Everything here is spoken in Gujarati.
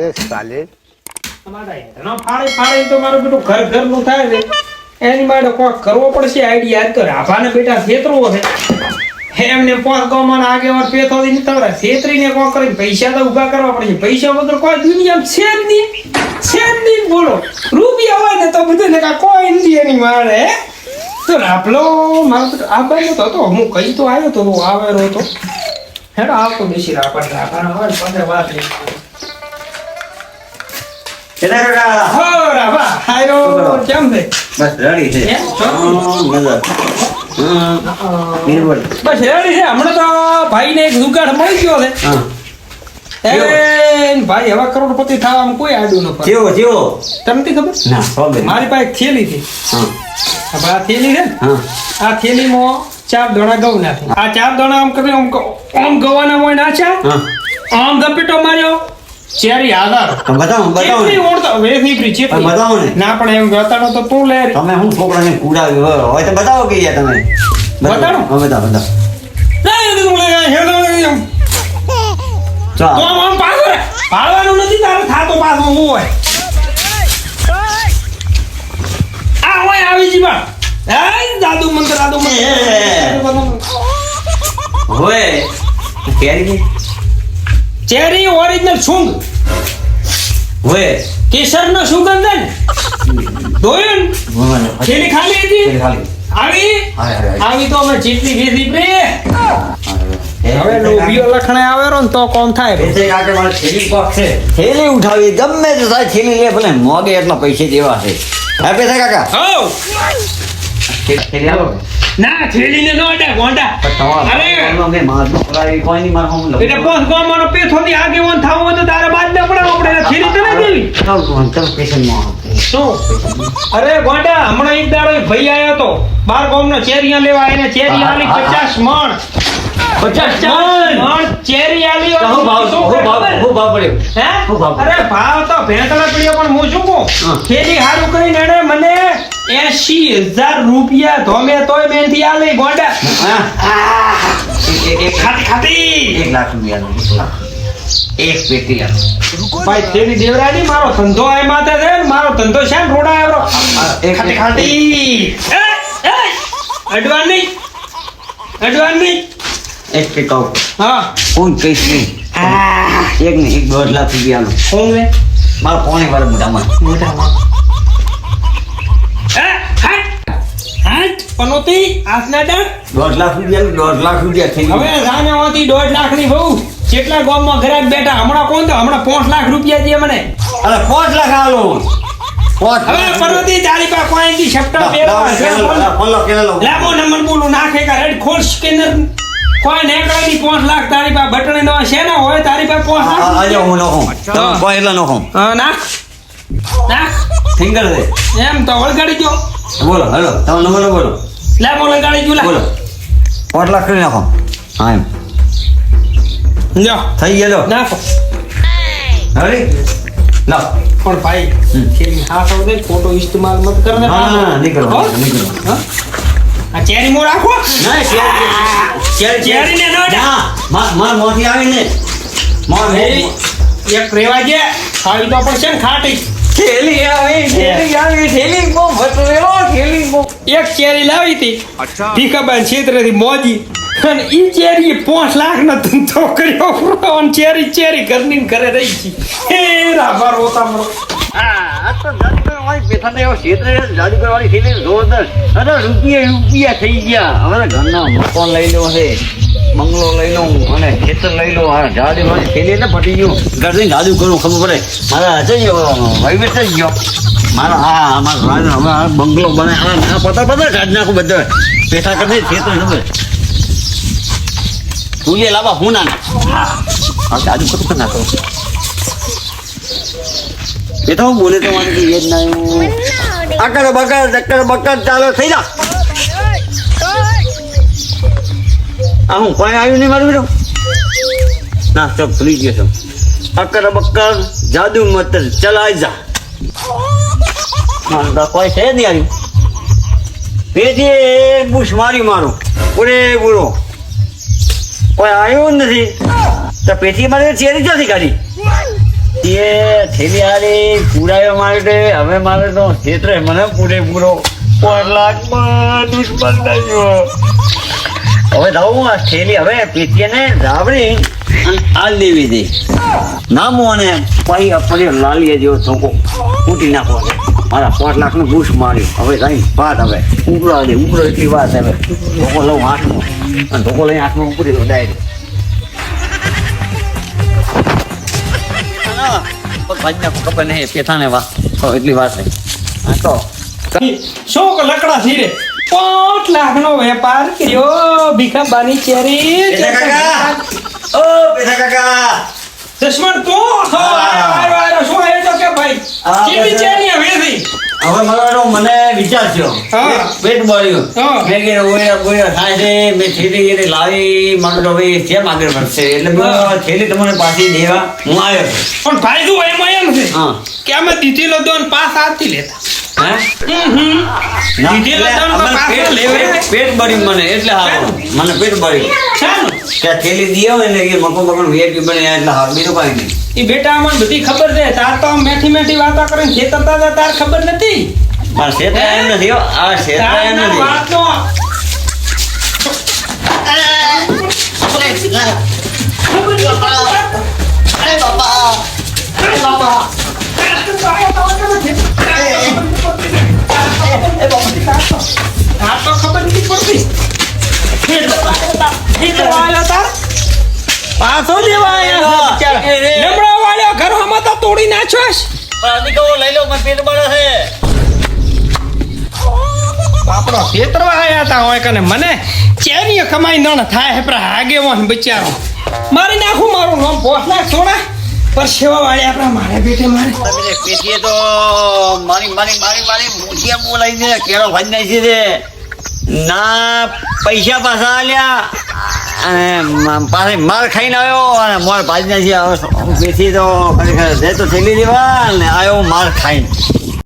દે સાલે બેટું ઘરનું થાય ને. એની માટે કોક કરવો પડશે આઈડિયા તો રાભાને બેટા છેતરવો છે. એમને પોસ ગોમાં આગેવાન પેથો દી નથી તમારે છેતરીને કોક કરીને પૈસા તો ઊભા કરવા પડશે. પૈસા વગર કોઈ દુનિયા છે જ નહીં. છે જ નહીં બોલો. રૂપિયા હોય ને તો બધું ને કોઈ એની મારે? તો રાપલો, મારો આ બાજુ તો હતો. હું કઈ તો આવ્યો તો આવેલો હતો. હેડો, આવતો બેસી રાપડ. રાપાના હોય પંદર વાત નહીં કેટલા કાકા હો રાભા હાયરો કેમ છે? બસ રેડી છે. મજા. બિલકુલ બસ રેડી છે. હમણાં તો ભાઈને એક દુકાન મળી ગયો છે. એ ભાઈ હવે કરોડપતિ થવામાં કોઈ આડું ન પડે. જેવો જેવો. તમને ખબર? ના problem. મારી પાસે થેલી હતી હા. આ થેલી છે આ થેલીમાં ચાર દોણા ગૌ નાખે આ ચાર દોણા આમ કરી આમ ગવાના હોય નાખ્યા આમ ધપેટો માર્યો. ચેરી આધાર. બતાવો બતાવો ચેરી ઓળતો વેફી ફ્રી ચેરી. બતાવો ને. ના પણ એમ બતાડો તો તું લે તમે શું છોકરાને કુડાવ્યો હોય તો બતાવો કે યાર તમે. બતાડો. હા બતાવો બતાવો. ના, એ તો તું લે, હેડો, તો ચાલો. આમ આમ પાછો રે. પાડવાનું નથી તારે થાતો પાછો હું હોય. આ હોય આવી જી બા એ દાદુ મંત્ર દાદુ મંત્ર. હોય. કેરી ચેરી ઓરિજિનલ સુંગ વે. કેસર નો સુગંધ છે ને જોયું ખેલી ખાલી હતી? આવી. આવી તો અમે ચીટલી વેધી પ્રે હવે ડોબીઓ લખણે આવેરો ને તો કોમ થાય થેલી કોક છે. થેલી ઉઠાવી ગમે તે થાય થેલી લે ભલે મોગે એટલા પૈસે દેવા છે. હા પૈસા કાકા? હો થેલી આલો ના થેલીને નો અડે ગોંડા. અરે મેં મારનો કોઈ નહીં મારો હું એટલે બસ ગોમાનો પેથોથી આગેવાન થાવું હોય તો તારે બાદ ના પડે આપણે એને થેલી તો ના દેવી. શું? અરે ગોંડા હમણાં એક દાડો ભાઈ આવ્યો તો. બાર ગામનો ચેરિયા લેવા એને આલી હા, હા, પચાસ મણ. પચાસ મણ ચેરી આલી હું ભાવ હું ભાવ? હું ભાવ પડ્યો? હે? અરે ભાવ તો ભેંસના પીળ્યો પણ હું શું કહું. ખેતી હારું કરીને મને. એસી હજાર રૂપિયા ધોમે તોય બેનથી આલે ગોંડા ખાતી ખાતી. એક લાખ રૂપિયા એક પેટી ભાઈ તેની દેવરાની મારો ધંધો આ માથે છે. મારો ધંધો છે રોડા આવ્યો. એક- ખાતી ખાતી. અડવાન નહીં અડવાન નહીં એક પે હા. કોણ કઈશ નહીં. એક નહીં એક દોઢ લાખ રૂપિયાનો કોણ લે. મારા પોણી વાર મોટામાં મોટામાં પનોતી આસના દોઢ લાખ રૂપિયા દોઢ લાખ રૂપિયા થઈ હવે સામે દોઢ લાખની બહુ કેટલા ગામમાં ગ્રાહક બેઠા હમણાં કોણ તો? હમણાં પાંચ લાખ રૂપિયા દે મને. અરે પાંચ લાખ આલો. હવે પનોતી તારી પાસે કોઈ થી છપટા બેવા ફોલો કેલો નંબર બોલું નાખે કે રેડ ખોલ સ્કેનર કોઈ નેકળે ની પાંચ લાખ તારી પાસે બટણે નો છે ને હોય તારી પાસે પાંચ લાખ હું નખું તો. કોઈ એટલે નખું નાખ. ફિંગર દે એમ તો વળગાડી ગયો બોલો હેલો. તમે નંબર બોલો. લે બોલો ગાડી ગયો બોલો. પાંચ લાખ કરી નાખો. હા એમ. લ્યો. થઈ ગયેલો? નાખો. હરી? લાવ પણ ભાઈ ખેરી હા તો દે ખોટો ઇસ્તેમાલ મત કરને હા? નીકળો નીકળો. હા? આ ચેરી મો રાખો. ના ચેરી ચેરી ને નો ના માર માર મોથી આવીને. મોર એક રેવા જે ખાવી તો પડશે ને ખાટી. થેલી આવી થેલી આવી થેલી બહુ ભટરેલો થેલી બહુ. એક ચેરી લાવી હતી. ભીખાબાઈ છેતરેથી મોજી. અને ઈ ચેરી પાંચ લાખ નો ધંધો કર્યો. અને ચેરી ચેરી ઘરની ઘરે રહી ગઈ. હે રાભા રોતા મરો જાદુ કરું, ખબર પડે? મારા હશે ગયો. મારા હા અમારા હવે બંગલો બને. આ પતા પતા કાઢી નાખું બધા. પેસા કરી ખેતર ખબર. તું લાવા હું ના હા, જાદુ કરું કે ના કરું. એ તો બોલે તો મને કઈ યાદ ના આવ્યું. અકર બકર ચક્કર બકર ચાલો થઈ જા. આ હું કોઈ આવ્યું નહીં મારું બેટો? ના ચપ ભૂલી ગયો છું. અકર બકર જાદુ મતર ચલાઈ જા. મારું તો કોઈ છે નહીં આવ્યું. પેટી બુશ મારી મારું. પૂરે પૂરો કોઈ આવ્યું નથી. તો પેટી મારે ચેરી જતી કાઢી? એ થેલી હારી પુરાયો માટે હવે મારે તો ક્ષેત્ર મને પૂરેપૂરો પાંચ લાખ દુશ્મન થયો હવે જાઉં આ થેલી, હવે પેટીને અને આ લેવી દે. નામો અને પાઈ આપણે લાલીએ જેવો ચોકો ફૂટી નાખો મારા પાંચ લાખનું બુશ માર્યું. હવે જઈને વાત હવે. ઉપરો દે ઉપરો એટલી વાત હવે. ધોકો લઉં હાથમાં. અને ધોકો લઈ હાથમાં ઉપરી દો ડાયરેક્ટ. ખબર નહીં પેથાને વાહ તો એટલી વાત છે હા તો. શું લકડા થી રે પાંચ લાખ નો વેપાર કર્યો ભીખાબાની ચેરી. ઓ પેથા કાકા. દુશ્મન તું? આયો, આયો, આયો. શું આયો તો કે ભાઈ? ચેવી બધા- ચેરી હવેથી? હવે મારો મને વિચાર થયો. પેટ બળ્યું મેં કે ઓયા બોયા થાય છે મેં થેલી એને લાવી તો ભાઈ કેમ આગળ વધશે. એટલે થેલી તમને પાછી દેવા. હું આવ્યો પણ ફાયદો એમાં એમ છે હા. કે અમે દીધેલો દોન પાસ આવતી લેતા. પેટ- લેવે. પેટ- પેટ બળ્યું મને એટલે હારું મને પેટ બળ્યું કે થેલી દીયો ને કે મકો મકો વીઆઈપી બન્યા એટલે હારું. બીજું કાંઈ નહીં. ઈ બેટા અમને બધી ખબર છે. તાર તો આમ મેઠી મેઠી વાતો કરીને ખેતરતા તાર ખબર નથી? મારે શેતરા એમ નથી આ એમ નથી. પાછો દેવા તોડી નાખ્યો છે. લઈ લો મને પેટ બળે છે આપણો ખેતરવા હતા હોય કને મને ચેની કમાઈ નણ થાય હે હાગે બચારો મારી નાખું મારું નામ પોસ નાખ સોડા પર તમે પેટીએ તો મારી મારી મારી મારી મૂઠિયા બોલાવી દે કેળો ભાજી નાખી દે ના, પૈસા પાછા આલ્યા. અને પાસે માર ખાઈને આવ્યો અને માર ભાજી નથી આવ્યો પેથી તો ખરેખર દે તો થેલી દેવા ને આવ્યો માર ખાઈને.